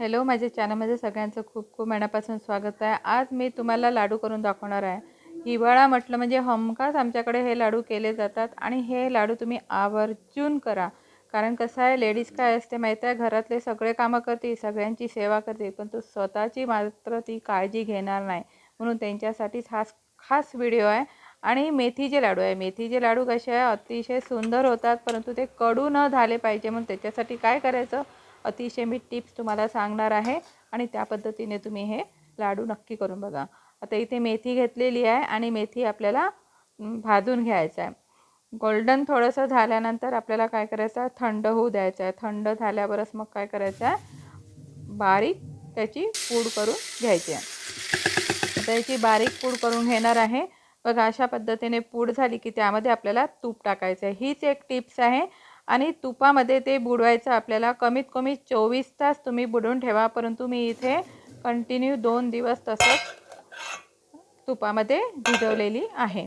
Hello माझ्या चॅनलमध्ये सगळ्यांचं खूप खूप मनापासून स्वागत आहे. आज मी तुम्हाला लाडू करून दाखवणार आहे. हिवाळा म्हटलं म्हणजे हमखास आमच्याकडे हे लाडू केले जातात आणि हे लाडू तुम्ही आवर्जून करा. कारण कसं आहे लेडीज काय असते माहीत आहे घरातले सगळे कामं करते सगळ्यांची सेवा करते पण तो स्वतःची मात्र ती काळजी घेणार नाही. म्हणून त्यांच्यासाठीच हा खास व्हिडिओ आहे. आणि मेथीचे लाडू आहे. मेथीचे लाडू कसे आहे अतिशय सुंदर होतात परंतु ते कडू न झाले पाहिजे. म्हणून त्याच्यासाठी काय करायचं? अतिशय मी टिप्स तुम्हाला सांगणार आहे आणि त्या पद्धतीने तुम्ही हे लाडू नक्की करून बघा. आता इथे मेथी घेतलेली आहे आणि मेथी आपल्याला भाजून घ्यायचं आहे. गोल्डन थोडंसं झाल्यानंतर आपल्याला काय करायचं आहे? थंड होऊ द्यायचं आहे. थंड झाल्यावरच मग काय करायचं आहे? बारीक त्याची पूड करून घ्यायची आहे. त्याची बारीक पूड करून घेणार आहे. बघा अशा पद्धतीने पूड झाली की त्यामध्ये आपल्याला तूप टाकायचं आहे. हीच एक टिप्स आहे. आणि तुपामध्ये ते बुडवायचं आपल्याला. कमीत कमी चोवीस तास तुम्ही बुडवून ठेवा परंतु मी इथे कंटिन्यू दोन दिवस तसंच तुपामध्ये भिजवलेली आहे.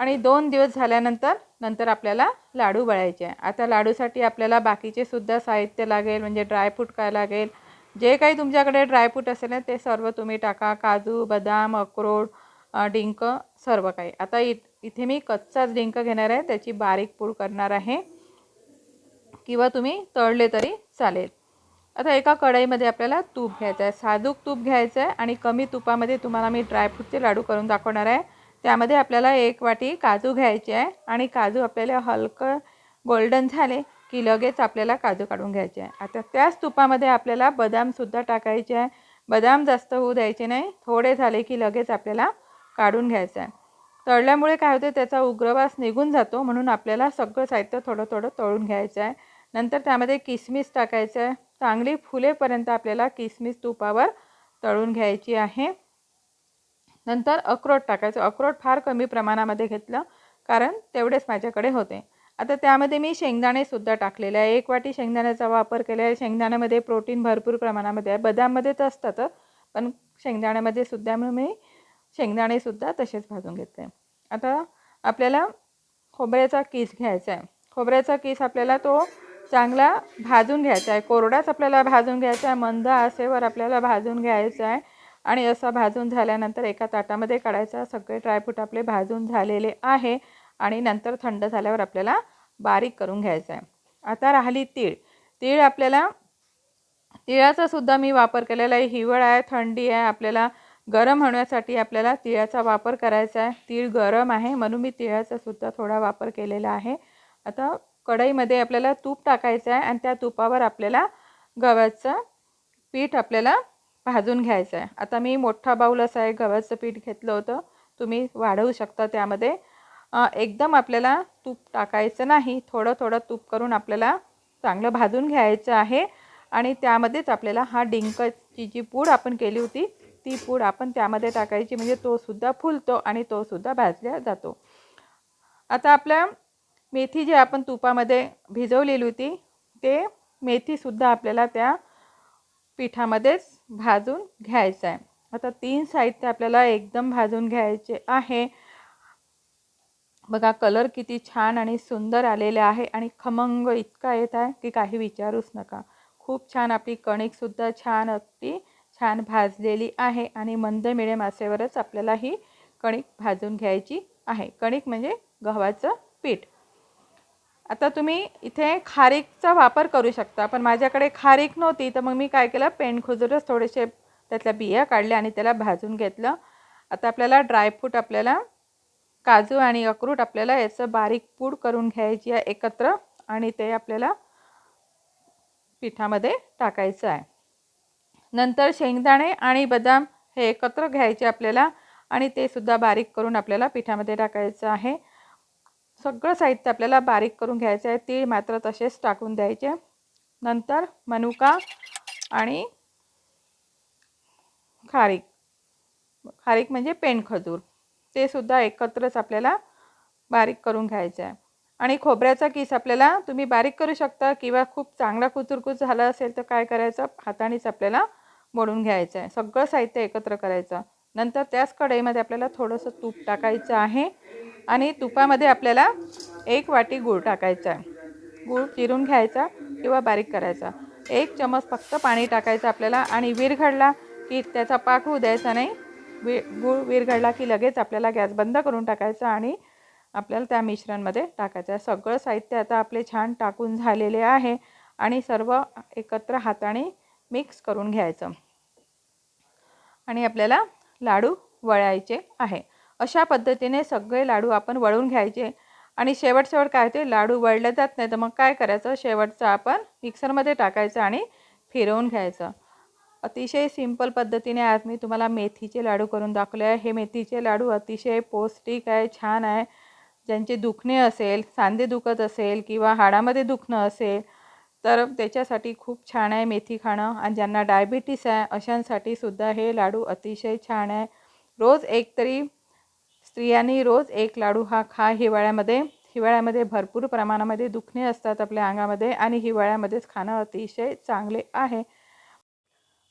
आणि दोन दिवस झाल्यानंतर नंतर आपल्याला लाडू बळायचे आहे. आता लाडूसाठी आपल्याला बाकीचे सुद्धा साहित्य लागेल म्हणजे ड्रायफ्रूट काय लागेल. जे काही तुमच्याकडे ड्रायफ्रूट असेल ना ते सर्व तुम्ही टाका. काजू बदाम अक्रोड डिंक सर्व काही. आता इ इथे मी कच्चाच डिंक घेणार आहे. त्याची बारीक पूड करणार आहे. किंवा तुम्ही तळले तरी चालेल. आता एका कढईमध्ये आपल्याला तूप घ्यायचं आहे साधूक तूप घ्यायचं आहे आणि कमी तुपामध्ये तुम्हाला मी ड्रायफ्रूटचे लाडू करून दाखवणार आहे. त्यामध्ये आपल्याला एक वाटी काजू घ्यायचे आहे आणि काजू आपल्याला हलकं गोल्डन झाले की लगेच आपल्याला काजू काढून घ्यायचे आहे. आता त्याच तुपामध्ये आपल्याला बदामसुद्धा टाकायचे आहे. बदाम जास्त होऊ द्यायचे नाही. थोडे झाले की लगेच आपल्याला काढून घ्यायचं आहे. तळल्यामुळे काय होते? त्याचा उग्रवास निघून जातो. म्हणून आपल्याला सगळं साहित्य थोडं थोडं तळून घ्यायचं आहे. नंतर त्यामध्ये किसमिस टाकायचं आहे. चांगली फुलेपर्यंत आपल्याला किसमिस तुपावर तळून घ्यायची आहे. नंतर अक्रोड टाकायचं. अक्रोड फार कमी प्रमाणामध्ये घेतलं कारण तेवढेच माझ्याकडे होते. आता त्यामध्ये मी शेंगदाणेसुद्धा टाकलेले आहे. एक वाटी शेंगदाण्याचा वापर केला आहे. शेंगदाण्यामध्ये प्रोटीन भरपूर प्रमाणामध्ये आहे. बदाममध्ये तर असतातच पण शेंगदाण्यामध्ये सुद्धा मी शेंगदाणेसुद्धा तसेच भाजून घेते. आता आपल्याला खोबऱ्याचा किस घ्यायचा आहे. खोबऱ्याचा किस आपल्याला तो चांगला भाजून घ्यायचा आहे. कोरडाच आपल्याला भाजून घ्यायचा आहे. मंद आसेवर आपल्याला भाजून घ्यायचा आहे. आणि असा भाजून झाल्यानंतर एका ताटामध्ये काढायचा सगळे ड्रायफ्रूट आपले भाजून झालेले आहे. आणि नंतर थंड झाल्यावर आपल्याला बारीक करून घ्यायचं आहे. आता राहिली तीळ. तीळ आपल्याला तिळाचा सुद्धा मी वापर केलेला आहे. हिवळ आहे थंडी आहे आपल्याला गरम होण्यासाठी आपल्याला तिळाचा वापर करायचा आहे. तीळ गरम आहे म्हणून मी तिळाचा सुद्धा थोडा वापर केलेला आहे. आता कढईमध्ये आपल्याला तूप टाकायचं आहे आणि त्या तुपावर आपल्याला गव्हाचं पीठ आपल्याला भाजून घ्यायचं आहे. आता मी मोठा बाऊल असा आहे गव्हाचं पीठ घेतलं होतं. तुम्ही वाढवू शकता त्यामध्ये. एकदम आपल्याला तूप टाकायचं नाही. थोडं थोडं तूप करून आपल्याला चांगलं भाजून घ्यायचं आहे. आणि त्यामध्येच आपल्याला हा डिंकची जी पूड आपण केली होती ती पूड आपण त्यामध्ये टाकायची. म्हणजे तोसुद्धा फुलतो आणि तोसुद्धा भाजल्या भाजला जातो. आता आपल्या मेथी जी आपण तुपामध्ये भिजवलेली होती ते मेथीसुद्धा आपल्याला त्या पिठामध्येच भाजून घ्यायचं आहे. आता तीन साहित्य आपल्याला एकदम भाजून घ्यायचे आहे. बघा कलर किती छान आणि सुंदर आलेले आहे आणि खमंग इतका येत आहे की काही विचारूच नका. खूप छान आपली कणिकसुद्धा छान अगदी छान भाजलेली आहे आणि मंद मिळे मासेवरच आपल्याला ही कणिक भाजून घ्यायची आहे. कणिक म्हणजे गव्हाचं पीठ. आता तुम्ही इथे खारीकचा वापर करू शकता पण माझ्याकडे खारीक नव्हती तर मग मी काय केलं? पेंडखुजूरच थोडेसे त्यातल्या बिया काढल्या आणि त्याला भाजून घेतलं. आता आपल्याला ड्रायफ्रूट आपल्याला काजू आणि अक्रूट आपल्याला याचं बारीक पूड करून घ्यायची आहे एकत्र आणि ते आपल्याला पिठामध्ये टाकायचं आहे. नंतर शेंगदाणे आणि बदाम हे एकत्र घ्यायचे आपल्याला आणि ते सुद्धा बारीक करून आपल्याला पिठामध्ये टाकायचं आहे. सगळं साहित्य आपल्याला बारीक करून घ्यायचं आहे. तीळ मात्र तसेच टाकून द्यायचे. नंतर मनुका आणि खारीक. खारीक म्हणजे पेंडखजूर ते सुद्धा एकत्रच आपल्याला बारीक करून घ्यायचं आहे. आणि खोबऱ्याचा किस आपल्याला तुम्ही बारीक करू शकता किंवा खूप चांगला कुचुरकुच झाला असेल तर काय करायचं? हातानेच आपल्याला मोडून घ्यायचं आहे. सगळं साहित्य एकत्र करायचं. नंतर त्याच कढईमध्ये आपल्याला थोडंसं तूप टाकायचं आहे. आणि तुपामध्ये आपल्याला एक वाटी गूळ टाकायचा. आहे गूळ चिरून घ्यायचा किंवा बारीक करायचा. एक चमच फक्त पाणी टाकायचं आपल्याला आणि विरघडला की त्याचा पाक होऊ द्यायचा नाही. वि गूळ विरघडला की लगेच आपल्याला गॅस बंद करून टाकायचा आणि आपल्याला त्या मिश्रणमध्ये टाकायचं. आहे सगळं साहित्य आता आपले छान टाकून झालेले आहे आणि सर्व एकत्र हाताने मिक्स करून घ्यायचं. आणि आपल्याला लाडू वळायचे आहे. अशा पद्धतीने सगळे लाडू आपण वळून घ्यायचे. आणि शेवट शेवट काय होते? लाडू वळले जात नाही तर मग काय करायचं? शेवटचं आपण मिक्सरमध्ये टाकायचं आणि फिरवून घ्यायचं. अतिशय सिंपल पद्धतीने आज मी तुम्हाला मेथीचे लाडू करून दाखवले आहे. हे मेथीचे लाडू अतिशय पौष्टिक आहे छान आहे. ज्यांचे दुखणे असेल सांधे दुखत असेल किंवा हाडामध्ये दुखणं असेल तर त्याच्यासाठी खूप छान आहे मेथी खाणं. आणि ज्यांना डायबिटीस आहे अशांसाठी सुद्धा हे लाडू अतिशय छान आहे. रोज एक तरी स्त्रियांनी रोज एक लाडू हा खा हिवाळ्यामध्ये. हिवाळ्यामध्ये भरपूर प्रमाणामध्ये दुखणे असतात आपल्या अंगामध्ये आणि हिवाळ्यामध्येच खाणं अतिशय चांगले आहे.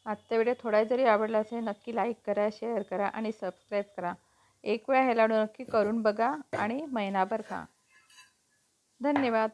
आजचा व्हिडिओ थोडा जरी आवडला असेल नक्की लाईक करा शेअर करा आणि सबस्क्राईब करा. एक वेळा हे लाडू नक्की करून बघा आणि महिनाभर खा. धन्यवाद.